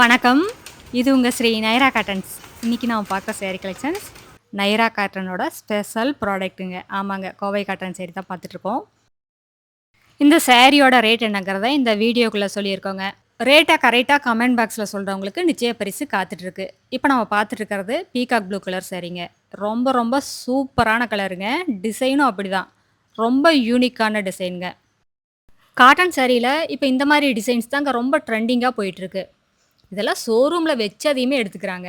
வணக்கம். இது உங்கள் ஸ்ரீ நைரா காட்டன்ஸ். இன்றைக்கி நான் பார்க்க சேரீ கலெக்ஷன்ஸ் நைரா காட்டனோட ஸ்பெஷல் ப்ராடக்ட்டுங்க ஆமாங்க கோவை காட்டன் சேரீ தான் பார்த்துட்ருக்கோம். இந்த சேரீயோட ரேட் என்னங்கிறத இந்த வீடியோக்குள்ளே சொல்லியிருக்கோங்க. ரேட்டாக கரெக்டாக கமெண்ட் பாக்ஸில் சொல்கிறவங்களுக்கு நிச்சய பரிசு காத்துட்ருக்கு. இப்போ நம்ம பார்த்துட்ருக்கிறது பீகாக் ப்ளூ கலர் சேரீங்க ரொம்ப ரொம்ப சூப்பரான கலருங்க டிசைனும் அப்படி தான் ரொம்ப யூனிக்கான டிசைனுங்க காட்டன் சாரியில் இப்போ இந்த மாதிரி டிசைன்ஸ் தாங்க ரொம்ப ட்ரெண்டிங்காக போயிட்டுருக்கு இதெல்லாம் ஷோரூமில் வச்சு அதையுமே எடுத்துக்கிறாங்க.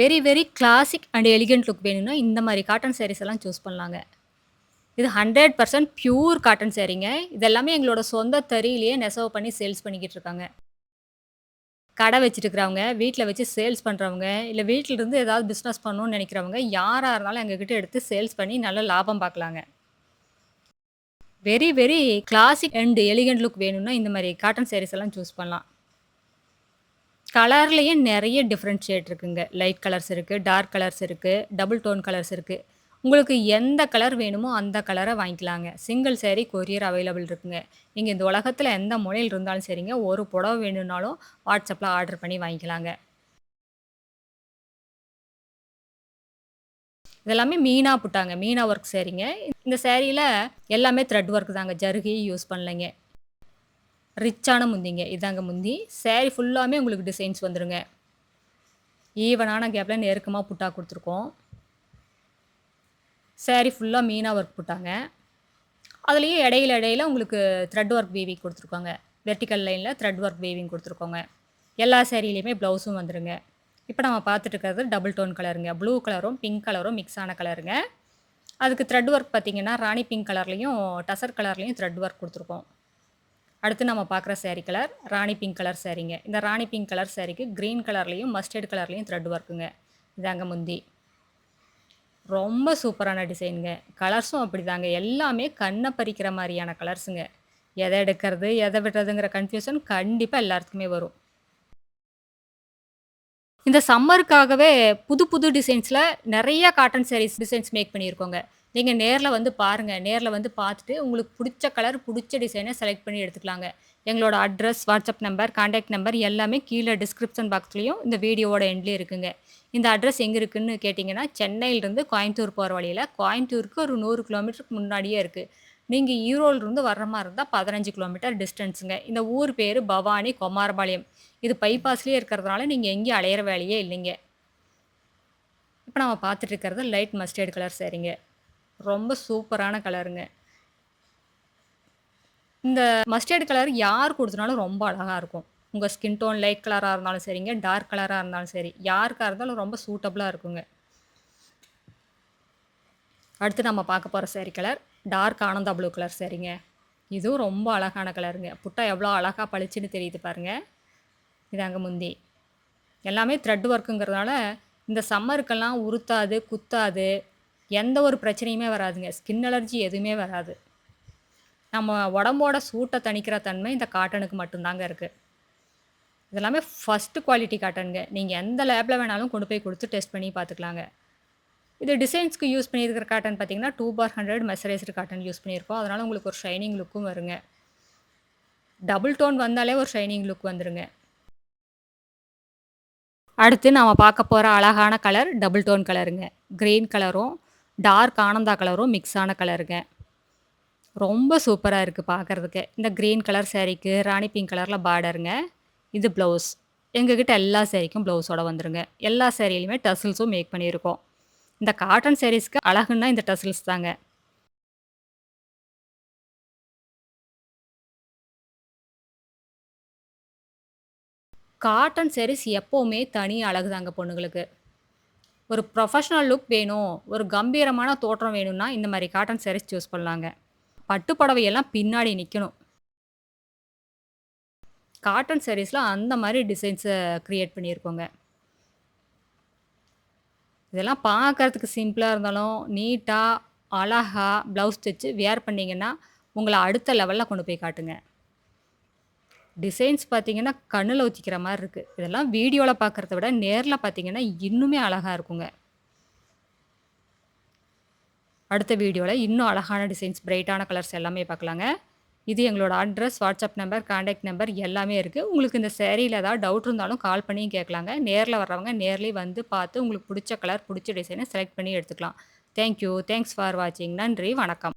Very very classic and elegant look வேணும்னா இந்த மாதிரி காட்டன் சாரீஸ் எல்லாம் சூஸ் பண்ணலாங்க. இது ஹண்ட்ரட் பர்சன்ட் பியூர் காட்டன் சாரீங்க இதெல்லாமே எங்களோட சொந்த தறியிலேயே நெசவு பண்ணி சேல்ஸ் பண்ணிக்கிட்டு இருக்காங்க. கடை வச்சுருக்கிறவங்க வீட்டில் வச்சு சேல்ஸ் பண்ணுறவங்க இல்லை வீட்டிலிருந்து ஏதாவது பிஸ்னஸ் பண்ணணும்னு நினைக்கிறவங்க யாராக இருந்தாலும் எங்ககிட்ட எடுத்து சேல்ஸ் பண்ணி நல்ல லாபம் பார்க்கலாங்க. Very very classic and elegant look வேணும்னா இந்த மாதிரி காட்டன் சாரீஸ் எல்லாம் சூஸ் பண்ணலாம். கலர்லேயே நிறைய டிஃப்ரெண்ட் ஷேட் இருக்குங்க. லைட் கலர்ஸ் இருக்குது டார்க் கலர்ஸ் இருக்குது டபுள் டோன் கலர்ஸ் இருக்குது உங்களுக்கு எந்த கலர் வேணுமோ அந்த கலரை வாங்கிக்கலாங்க. சிங்கிள் சேரீ கொரியர் அவைலபிள் இருக்குங்க. நீங்கள் இந்த உலகத்தில் எந்த மொழியில் இருந்தாலும் சரிங்க. ஒரு புடவை வேணும்னாலும் வாட்ஸ்அப்பில் ஆர்டர் பண்ணி வாங்கிக்கலாங்க. இதெல்லாமே மீனா புட்டாங்க. மீனா ஒர்க் சேரீங்க இந்த சேரீயில் எல்லாமே த்ரெட் ஒர்க் தாங்க. ஜருகி யூஸ் பண்ணலைங்க. ரிச்சான முந்திங்க. இதாங்க முந்தி. சேரீ ஃபுல்லாமே உங்களுக்கு டிசைன்ஸ் வந்துடுங்க ஈவனான கேப்பில் நெருக்கமாக புட்டா கொடுத்துருக்கோம். சேரீ ஃபுல்லாக மீனாக ஒர்க் போட்டாங்க. அதுலேயும் இடையில இடையில உங்களுக்கு த்ரெட் ஒர்க் வீவிங் கொடுத்துருக்கோங்க. வெர்டிக்கல் லைனில் த்ரெட் ஒர்க் வீவிங் கொடுத்துருக்கோங்க. எல்லா சேரீலையுமே ப்ளவுஸும் வந்துடுங்க இப்போ நம்ம பார்த்துட்டு இருக்கிறது டபுள் டோன் கலருங்க ப்ளூ கலரும் பிங்க் கலரும் மிக்ஸ் ஆன கலருங்க அதுக்கு த்ரெட் ஒர்க் பார்த்திங்கன்னா ராணி பிங்க் கலர்லேயும் டசர் கலர்லேயும் த்ரெட் ஒர்க் கொடுத்துருக்கோம். அடுத்து நம்ம பார்க்குற sari colour Rani pink colour சேரீங்க இந்த ராணி பிங்க் கலர் சேரீக்கு க்ரீன் கலர்லேயும் மஸ்டர்ட் கலர்லேயும் த்ரெட் ஒர்க்குங்க இதாங்க முந்தி. ரொம்ப சூப்பரான டிசைனுங்க கலர்ஸும் அப்படி தாங்க எல்லாமே கண்ணை பறிக்கிற மாதிரியான கலர்ஸுங்க எதை எடுக்கிறது எதை விடுறதுங்கிற கன்ஃபியூஷன் கண்டிப்பாக எல்லாத்துக்குமே வரும். இந்த சம்மருக்காகவே புது புது டிசைன்ஸில் நிறைய காட்டன் சாரீஸ் டிசைன்ஸ் மேக் பண்ணியிருக்கோங்க. நீங்கள் நேரில் வந்து பாருங்கள் நேரில் வந்து பார்த்துட்டு உங்களுக்கு பிடிச்ச கலர் பிடிச்ச டிசைனை செலக்ட் பண்ணி எடுத்துக்கலாங்க. எங்களோட address WhatsApp number contact number எல்லாமே கீழே டிஸ்கிரிப்ஷன் பாக்ஸ்லேயும் இந்த வீடியோவோட எண்ட்லேயும் இருக்குங்க. இந்த அட்ரஸ் எங்கே இருக்குதுன்னு கேட்டிங்கன்னா சென்னையிலேருந்து கோயம்புத்தூர் போகிற வழியில் கோயம்புத்தூருக்கு ஒரு நூறு கிலோமீட்டருக்கு முன்னாடியே இருக்குது நீங்கள் ஈரோடுலேருந்து வர்ற மாதிரி இருந்தால் பதினஞ்சு கிலோமீட்டர் டிஸ்டன்ஸுங்க இந்த ஊர் பேர் பவானி குமாரபாளையம். இது பைபாஸ்லேயே இருக்கிறதுனால நீங்கள் எங்கேயும் அலையிற வேலையே இல்லைங்க. இப்போ நம்ம பார்த்துட்டு இருக்கிறது லைட் மஸ்டர்ட் கலர் சரிங்க. ரொம்ப சூப்பரான கலருங்க. இந்த மஸ்டர்ட் கலர் யார் கொடுத்தனாலும் ரொம்ப அழகாக இருக்கும். உங்கள் ஸ்கின் டோன் லைட் கலராக இருந்தாலும் சரிங்க டார்க் கலராக இருந்தாலும் சரி. யாருக்காக இருந்தாலும் ரொம்ப சூட்டபுளாக இருக்குங்க. அடுத்து நம்ம பார்க்க போகிற sari colour dark Ananda blue colour சரிங்க இதுவும் ரொம்ப அழகான கலருங்க புட்டா எவ்வளோ அழகாக பளிச்சுன்னு தெரியுது பாருங்கள் இதாங்க முந்தி. எல்லாமே த்ரெட் ஒர்க்குங்கிறதுனால இந்த சம்மருக்கெல்லாம் உறுத்தாது குத்தாது எந்த ஒரு பிரச்சனையுமே வராதுங்க. ஸ்கின் அலர்ஜி எதுவுமே வராது. நம்ம உடம்போட சூட்டை தணிக்கிற தன்மை இந்த காட்டனுக்கு மட்டும்தாங்க இருக்குது இதெல்லாமே ஃபஸ்ட்டு குவாலிட்டி காட்டனுங்க நீங்கள் எந்த லேபில் வேணாலும் கொண்டு போய் கொடுத்து டெஸ்ட் பண்ணி பார்த்துக்கலாங்க. இது டிசைன்ஸ்க்கு யூஸ் பண்ணியிருக்கிற காட்டன் பார்த்தீங்கன்னா two for hundred mercerised cotton use பண்ணியிருக்கோம். அதனால் உங்களுக்கு ஒரு ஷைனிங் லுக்கும் வருங்க. டபுள் டோன் வந்தாலே ஒரு ஷைனிங் லுக் வந்துருங்க. அடுத்து நம்ம பார்க்க போகிற அழகான கலர் டபுள் டோன் கலருங்க க்ரீன் கலரும் டார்க் ஆனந்தா கலரும் மிக்ஸான கலருங்க ரொம்ப சூப்பராக இருக்குது பார்க்குறதுக்கு இந்த க்ரீன் கலர் சேரீக்கு ராணி பிங்க் கலரில் பார்டருங்க இது ப்ளவுஸ் எங்ககிட்ட எல்லா சேரீக்கும் ப்ளவுஸோட வந்துருங்க. எல்லா சேரீலையுமே டசில்ஸும் மேக் பண்ணியிருக்கோம். இந்த காட்டன் சேரீஸ்க்கு அழகுன்னா இந்த டசில்ஸ் தாங்க. காட்டன் சேரீஸ் எப்போவுமே தனி அழகு தாங்க பொண்ணுங்களுக்கு. ஒரு ப்ரொஃபஷ்னல் லுக் வேணும் ஒரு கம்பீரமான தோற்றம் வேணும்னா இந்த மாதிரி காட்டன் சாரீஸ் சூஸ் பண்ணலாங்க. பட்டு புடவையெல்லாம் பின்னாடி நிற்கணும் காட்டன் சாரீஸில் அந்த மாதிரி டிசைன்ஸை க்ரியேட் பண்ணியிருக்கோங்க. இதெல்லாம் பார்க்குறதுக்கு சிம்பிளாக இருந்தாலும் நீட்டாக அழகாக ப்ளவுஸ் தைச்சு வேர் பண்ணிங்கன்னா உங்களை அடுத்த லெவலில் கொண்டு போய் காட்டுங்க. டிசைன்ஸ் பார்த்தீங்கன்னா கண்ணில் ஊற்றிக்கிற மாதிரி இருக்குது இதெல்லாம் வீடியோவில் பார்க்குறத விட நேரில் பார்த்தீங்கன்னா இன்னுமே அழகாக இருக்குங்க அடுத்த வீடியோவில் இன்னும் அழகான டிசைன்ஸ் பிரைட்டான கலர்ஸ் எல்லாமே பார்க்கலாங்க இது எங்களோட address, WhatsApp number, contact number எல்லாமே இருக்குது உங்களுக்கு இந்த சேரீயில் ஏதாவது டவுட் இருந்தாலும் கால் பண்ணியும் கேட்கலாங்க. நேரில் வர்றவங்க நேர்லேயே வந்து பார்த்து உங்களுக்கு பிடிச்ச கலர், பிடிச்ச டிசைனை செலக்ட் பண்ணி எடுத்துக்கலாம். Thank you. தேங்க்ஸ் ஃபார் வாட்சிங். நன்றி, வணக்கம்.